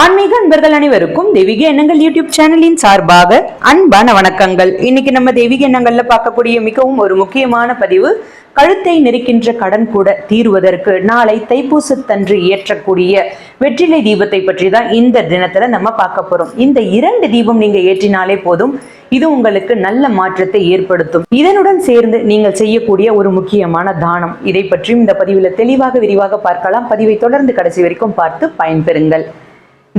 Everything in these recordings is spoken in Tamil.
ஆன்மீக அன்பர்கள் அனைவருக்கும் தெய்வீக எண்ணங்கள் யூடியூப் சேனலின் சார்பாக அன்பான வணக்கங்கள். இன்னைக்கு நம்ம தெய்வீக எண்ணங்கள்ல பார்க்கக்கூடிய மிகவும் ஒரு முக்கியமான பதிவு கழுத்தை நெருக்கின்ற கடன் கூட தீர்வதற்கு நாளை தைப்பூசத்தன்று ஏற்றக்கூடிய வெற்றிலை தீபத்தை பற்றி தான் இந்த தினத்துல நம்ம பார்க்க போறோம். இந்த இரண்டு தீபம் நீங்க ஏற்றினாலே போதும் இது உங்களுக்கு நல்ல மாற்றத்தை ஏற்படுத்தும். இதனுடன் சேர்ந்து நீங்கள் செய்யக்கூடிய ஒரு முக்கியமான தானம். இதை பற்றியும் இந்த பதிவில் தெளிவாக விரிவாக பார்க்கலாம். பதிவை தொடர்ந்து கடைசி வரைக்கும் பார்த்து பயன்பெறுங்கள்.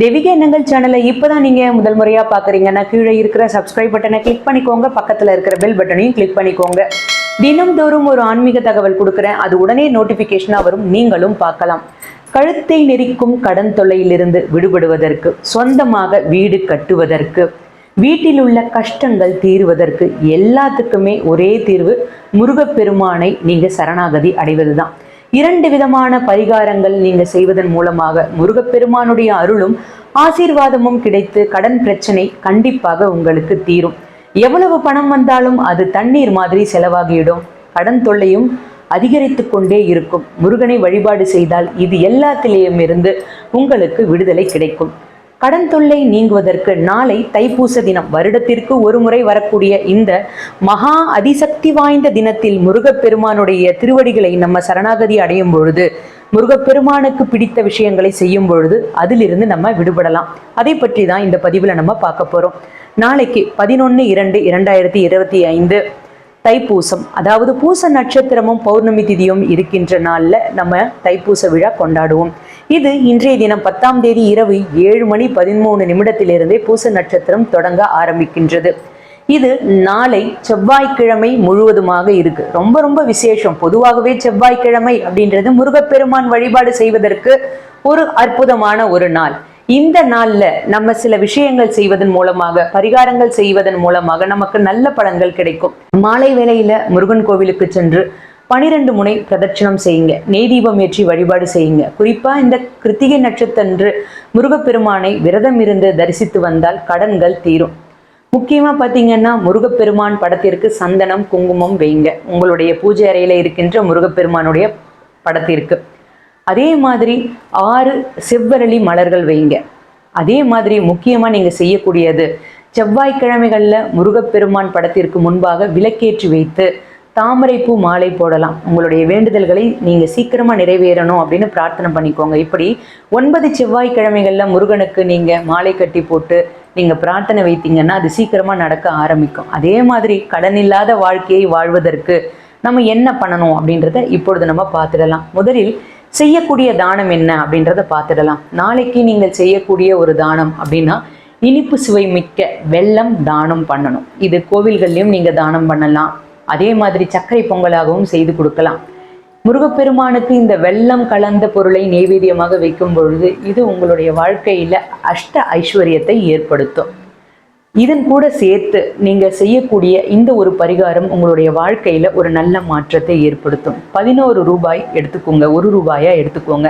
தெய்வீக எண்ணங்கள் சேனலை இப்போதான் நீங்க முதல் முறையா பாக்குறீங்கன்னா கீழே இருக்கிற சப்ஸ்கிரைப் பட்டனை கிளிக் பண்ணிக்கோங்க. பக்கத்துல இருக்கிற பெல் பட்டனையும் கிளிக் பண்ணிக்கோங்க. தினம்தோறும் ஒரு ஆன்மீக தகவல் கொடுக்குறேன். அது உடனே நோட்டிபிகேஷனா வரும். நீங்களும் பார்க்கலாம். கழுத்தை நெரிக்கும் கடன் தொல்லையிலிருந்து விடுபடுவதற்கு சொந்தமாக வீடு கட்டுவதற்கு வீட்டில் உள்ள கஷ்டங்கள் தீர்வதற்கு எல்லாத்துக்குமே ஒரே தீர்வு முருகப்பெருமானை நீங்க சரணாகதி அடைவதுதான். இரண்டு விதமான பரிகாரங்கள் நீங்க செய்வதன் மூலமாக முருகப்பெருமானுடைய அருளும் ஆசீர்வாதமும் கிடைத்து கடன் பிரச்சனை கண்டிப்பாக உங்களுக்கு தீரும். எவ்வளவு பணம் வந்தாலும் அது தண்ணீர் மாதிரி செலவாகிவிடும். கடன் தொல்லையும் அதிகரித்து கொண்டே இருக்கும். முருகனை வழிபாடு செய்தால் இது எல்லாத்திலேயும் இருந்து உங்களுக்கு விடுதலை கிடைக்கும். கடன் தொல்லை நீங்குவதற்கு நாளை தைப்பூச தினம். வருடத்திற்கு ஒரு முறை வரக்கூடிய இந்த மகா அதிசக்தி வாய்ந்த தினத்தில் முருகப்பெருமானுடைய திருவடிகளை நம்ம சரணாகதி அடையும் பொழுது முருகப்பெருமானுக்கு பிடித்த விஷயங்களை செய்யும் பொழுது அதிலிருந்து நம்ம விடுபடலாம். அதை பற்றி தான் இந்த பதிவில் நம்ம பார்க்க போறோம். நாளைக்கு பதினொன்று இரண்டு இரண்டாயிரத்தி இருபத்தி ஐந்து தைப்பூசம். அதாவது பூச நட்சத்திரமும் பௌர்ணமி திதியும் இருக்கின்ற நாளில் நம்ம தைப்பூச விழா கொண்டாடுவோம். இது இன்றைய தினம் பத்தாம் தேதி இரவு ஏழு மணி பதிமூணு நிமிடத்திலிருந்தே பூச நட்சத்திரம் தொடங்க ஆரம்பிக்கின்றது. இது நாளை செவ்வாய்க்கிழமை முழுவதுமாக இருக்கு. ரொம்ப ரொம்ப விசேஷம். பொதுவாகவே செவ்வாய்க்கிழமை அப்படின்றது முருகப்பெருமான் வழிபாடு செய்வதற்கு ஒரு அற்புதமான ஒரு நாள். இந்த நாள்ல நம்ம சில விஷயங்கள் செய்வதன் மூலமாக பரிகாரங்கள் செய்வதன் மூலமாக நமக்கு நல்ல பலன்கள் கிடைக்கும். மாலை வேளையில முருகன் கோவிலுக்கு சென்று பனிரெண்டு முனை பிரதட்சணம் செய்யுங்க. நெய் தீபம் ஏற்றி வழிபாடு செய்யுங்க. குறிப்பாக இந்த கிருத்திகை நட்சத்திரன்று முருகப்பெருமானை விரதம் இருந்து தரிசித்து வந்தால் கடன்கள் தீரும். முக்கியமாக பார்த்தீங்கன்னா முருகப்பெருமான் படத்திற்கு சந்தனம் குங்குமம் வைங்க. உங்களுடைய பூஜை அறையில் இருக்கின்ற முருகப்பெருமானுடைய படத்திற்கு. அதே மாதிரி ஆறு செவ்வரளி மலர்கள் வைங்க. அதே மாதிரி முக்கியமாக நீங்கள் செய்யக்கூடியது செவ்வாய்க்கிழமைகளில் முருகப்பெருமான் படத்திற்கு முன்பாக விளக்கேற்றி வைத்து தாமரைப்பூ மாலை போடலாம். உங்களுடைய வேண்டுதல்களை நீங்கள் சீக்கிரமாக நிறைவேறணும் அப்படின்னு பிரார்த்தனை பண்ணிக்கோங்க. இப்படி ஒன்பது செவ்வாய்க்கிழமைகள்ல முருகனுக்கு நீங்க மாலை கட்டி போட்டு நீங்க பிரார்த்தனை வைத்தீங்கன்னா அது சீக்கிரமா நடக்க ஆரம்பிக்கும். அதே மாதிரி கடன் இல்லாத வாழ்க்கையை வாழ்வதற்கு நம்ம என்ன பண்ணணும் அப்படின்றத இப்பொழுது நம்ம பார்த்துடலாம். முதலில் செய்யக்கூடிய தானம் என்ன அப்படின்றத பார்த்துடலாம். நாளைக்கு நீங்கள் செய்யக்கூடிய ஒரு தானம் அப்படின்னா இனிப்பு சுவை மிக்க வெள்ளம் தானம் பண்ணணும். இது கோவில்கள்லையும் நீங்கள் தானம் பண்ணலாம். அதே மாதிரி சர்க்கரை பொங்கலாகவும் செய்து கொடுக்கலாம். முருகப்பெருமானுக்கு இந்த வெள்ளம் கலந்த பொருளை நெய்வேத்தியமாக வைக்கும் பொழுது இது உங்களுடைய வாழ்க்கையில அஷ்ட ஐஸ்வர்யத்தை ஏற்படுத்தும். இதன் கூட சேர்த்து நீங்க செய்யக்கூடிய இந்த ஒரு பரிகாரம் உங்களுடைய வாழ்க்கையில ஒரு நல்ல மாற்றத்தை ஏற்படுத்தும். பதினோரு ரூபாய் எடுத்துக்கோங்க ஒரு ரூபாயா எடுத்துக்கோங்க.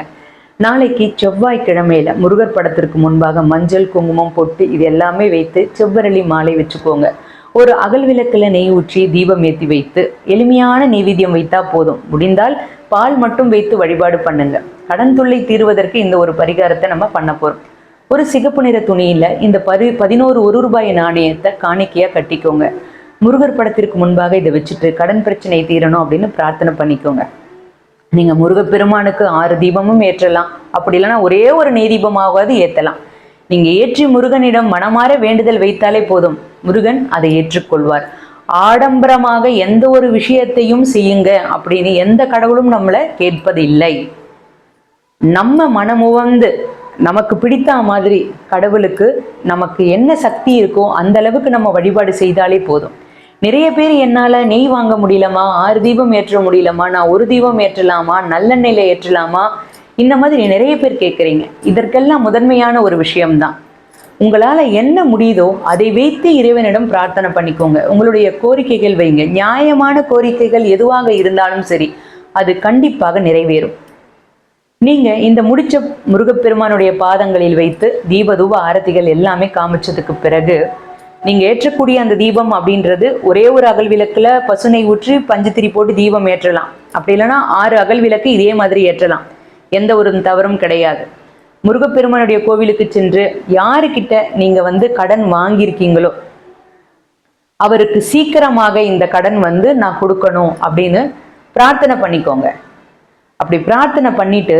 நாளைக்கு செவ்வாய்க்கிழமையில முருகர் படத்திற்கு முன்பாக மஞ்சள் குங்குமம் பொட்டு இது எல்லாமே வைத்து செவ்வரளி மாலை வச்சுக்கோங்க. ஒரு அகல் விளக்கில் நெய் ஊற்றி தீபம் ஏற்றி வைத்து எளிமையான நெய்வேத்தியம் வைத்தா போதும். முடிந்தால் பால் மட்டும் வைத்து வழிபாடு பண்ணுங்க. கடன் தொல்லை தீர்வதற்கு இந்த ஒரு பரிகாரத்தை நம்ம பண்ண போறோம். ஒரு சிகப்பு நிற துணியில இந்த பதி பதினோரு ஒரு ரூபாய் நாணயத்தை காணிக்கையா கட்டிக்கோங்க. முருகர் படத்திற்கு முன்பாக இதை வச்சுட்டு கடன் பிரச்சனை தீரணும் அப்படின்னு பிரார்த்தனை பண்ணிக்கோங்க. நீங்க முருகப்பெருமானுக்கு ஆறு தீபமும் ஏற்றலாம். அப்படி இல்லைன்னா ஒரே ஒரு நெய் தீபமாவது ஏத்தலாம். நீங்க ஏற்றி முருகனிடம் மனமாற வேண்டுதல் வைத்தாலே போதும். முருகன் அதை ஏற்றுக்கொள்வார். ஆடம்பரமாக எந்த ஒரு விஷயத்தையும் செய்யுங்க அப்படின்னு எந்த கடவுளும் நம்மளை கேட்பதில்லை. நம்ம மனமுவந்து நமக்கு பிடித்த மாதிரி கடவுளுக்கு நமக்கு என்ன சக்தி இருக்கோ அந்த அளவுக்கு நம்ம வழிபாடு செய்தாலே போதும். நிறைய பேர் என்னால் நெய் வாங்க முடியலமா ஆறு தீபம் ஏற்ற முடியலமா நான் ஒரு தீபம் ஏற்றலாமா நல்லெண்ணெயில் ஏற்றலாமா இந்த மாதிரி நிறைய பேர் கேட்குறீங்க. இதற்கெல்லாம் முதன்மையான ஒரு விஷயம்தான். உங்களால் என்ன முடியுதோ அதை வைத்து இறைவனிடம் பிரார்த்தனை பண்ணிக்கோங்க. உங்களுடைய கோரிக்கைகள் வைங்க. நியாயமான கோரிக்கைகள் எதுவாக இருந்தாலும் சரி அது கண்டிப்பாக நிறைவேறும். நீங்க இந்த முடிச்ச முருகப்பெருமானுடைய பாதங்களில் வைத்து தீபதூப ஆரத்திகள் எல்லாமே காமிச்சதுக்கு பிறகு நீங்க ஏற்றக்கூடிய அந்த தீபம் அப்படின்றது ஒரே ஒரு அகல் விளக்குல பசுனை ஊற்றி பஞ்சுத்திரி போட்டு தீபம் ஏற்றலாம். அப்படி இல்லைன்னா ஆறு அகல் விளக்கு இதே மாதிரி ஏற்றலாம். எந்த ஒரு தவறும் கிடையாது. முருகப்பெருமானுடைய கோவிலுக்கு சென்று யாருக்கிட்ட நீங்க வந்து கடன் வாங்கியிருக்கீங்களோ அவருக்கு சீக்கிரமாக இந்த கடன் வந்து நான் கொடுக்கணும் அப்படின்னு பிரார்த்தனை பண்ணிக்கோங்க. அப்படி பிரார்த்தனை பண்ணிட்டு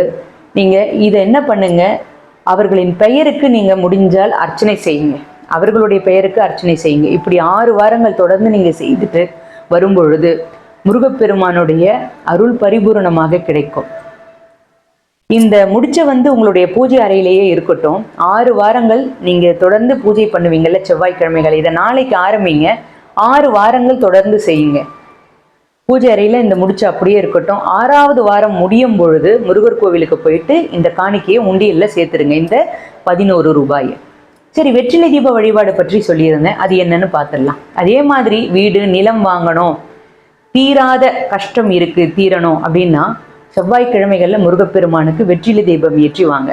நீங்க இதை என்ன பண்ணுங்க அவர்களின் பெயருக்கு நீங்க முடிஞ்சால் அர்ச்சனை செய்யுங்க. அவர்களுடைய பெயருக்கு அர்ச்சனை செய்யுங்க. இப்படி ஆறு வாரங்கள் தொடர்ந்து நீங்க செய்துட்டு வரும்பொழுது முருகப்பெருமானுடைய அருள் பரிபூரணமாக கிடைக்கும். இந்த முடிச்ச வந்து உங்களுடைய பூஜை அறையிலேயே இருக்கட்டும். ஆறு வாரங்கள் நீங்க தொடர்ந்து பூஜை பண்ணுவீங்கல்ல செவ்வாய்க்கிழமைகள். இதை நாளைக்கு ஆரம்பிங்க. ஆறு வாரங்கள் தொடர்ந்து செய்யுங்க. பூஜை அறையில இந்த முடிச்சு அப்படியே இருக்கட்டும். ஆறாவது வாரம் முடியும் பொழுது முருகர் கோவிலுக்கு போயிட்டு இந்த காணிக்கையை உண்டியல்ல சேர்த்துருங்க இந்த பதினோரு ரூபாய். சரி வெற்றிலை தீப வழிபாடு பற்றி சொல்லியிருந்தேன். அது என்னன்னு பார்த்துடலாம் அதே மாதிரி வீடு நிலம் வாங்கணும். தீராத கஷ்டம் இருக்கு தீரணும் அப்படின்னா செவ்வாய்க்கிழமைகளில் முருகப்பெருமானுக்கு வெற்றிலை தீபம் ஏற்றி வாங்க.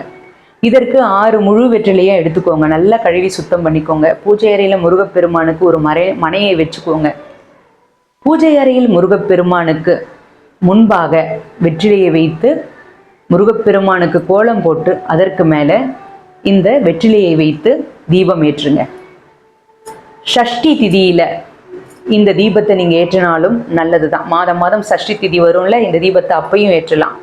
இதற்கு ஆறு முழு வெற்றிலையாக எடுத்துக்கோங்க. நல்லா கழுவி சுத்தம் பண்ணிக்கோங்க. பூஜை அறையில் முருகப்பெருமானுக்கு ஒரு மறை மனையை வச்சுக்கோங்க. பூஜை அறையில் முருகப்பெருமானுக்கு முன்பாக வெற்றிலையை வைத்து முருகப்பெருமானுக்கு கோலம் போட்டு அதற்கு மேலே இந்த வெற்றிலையை வைத்து தீபம் ஏற்றுங்க. ஷஷ்டி திதியில இந்த தீபத்தை நீங்கள் ஏற்றினாலும் நல்லதுதான். மாதம் மாதம் சஷ்டி திதி வரும்ல இந்த தீபத்தை அப்பையும் ஏற்றலாம்.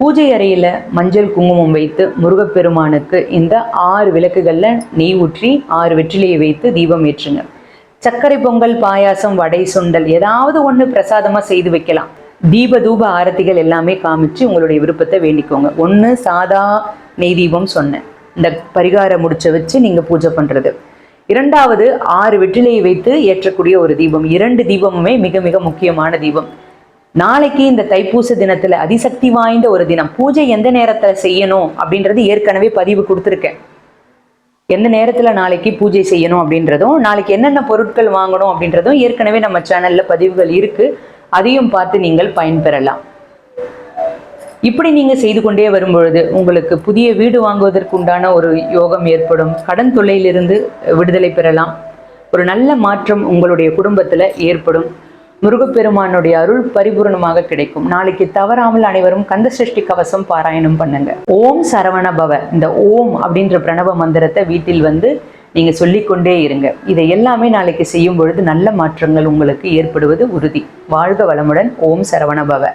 பூஜை அறையில் மஞ்சள் குங்குமம் வைத்து முருகப்பெருமானுக்கு இந்த ஆறு விளக்குகளில் நெய் ஊற்றி ஆறு வெற்றிலையை வைத்து தீபம் ஏற்றுங்க. சர்க்கரை பொங்கல் பாயாசம் வடை சுண்டல் ஏதாவது ஒன்று பிரசாதமாக செய்து வைக்கலாம். தீப தூப ஆரத்திகள் எல்லாமே காமிச்சு உங்களுடைய விருப்பத்தை வேண்டிக்கோங்க. ஒன்று சாதா நெய் தீபம் சொன்னேன். இந்த பரிகாரம் முடிச்ச வச்சு நீங்கள் பூஜை பண்ணுறது இரண்டாவது ஆறு வெற்றிலையை வைத்து ஏற்றக்கூடிய ஒரு தீபம். இரண்டு தீபமுமே மிக மிக முக்கியமான தீபம். நாளைக்கு இந்த தைப்பூச தினத்துல அதிசக்தி வாய்ந்த ஒரு தினம். பூஜை எந்த நேரத்துல செய்யணும் அப்படின்றது ஏற்கனவே பதிவு கொடுத்துருக்கேன். எந்த நேரத்துல நாளைக்கு பூஜை செய்யணும் அப்படின்றதும் நாளைக்கு என்னென்ன பொருட்கள் வாங்கணும் அப்படின்றதும் ஏற்கனவே நம்ம சேனல்ல பதிவுகள் இருக்கு. அதையும் பார்த்து நீங்கள் பயன்பெறலாம். இப்படி நீங்கள் செய்து கொண்டே வரும்பொழுது உங்களுக்கு புதிய வீடு வாங்குவதற்கு உண்டான ஒரு யோகம் ஏற்படும். கடன் தொல்லையிலிருந்து விடுதலை பெறலாம். ஒரு நல்ல மாற்றம் உங்களுடைய குடும்பத்தில் ஏற்படும். முருகப்பெருமானுடைய அருள் பரிபூரணமாக கிடைக்கும். நாளைக்கு தவறாமல் அனைவரும் கந்த சஷ்டி கவசம் பாராயணம் பண்ணுங்க. ஓம் சரவண பவ. இந்த ஓம் அப்படின்ற பிரணவ மந்திரத்தை வீட்டில் வந்து நீங்க சொல்லிக்கொண்டே இருங்க. இதை எல்லாமே நாளைக்கு செய்யும் பொழுது நல்ல மாற்றங்கள் உங்களுக்கு ஏற்படுவது உறுதி. வாழ்க வளமுடன். ஓம் சரவண பவ.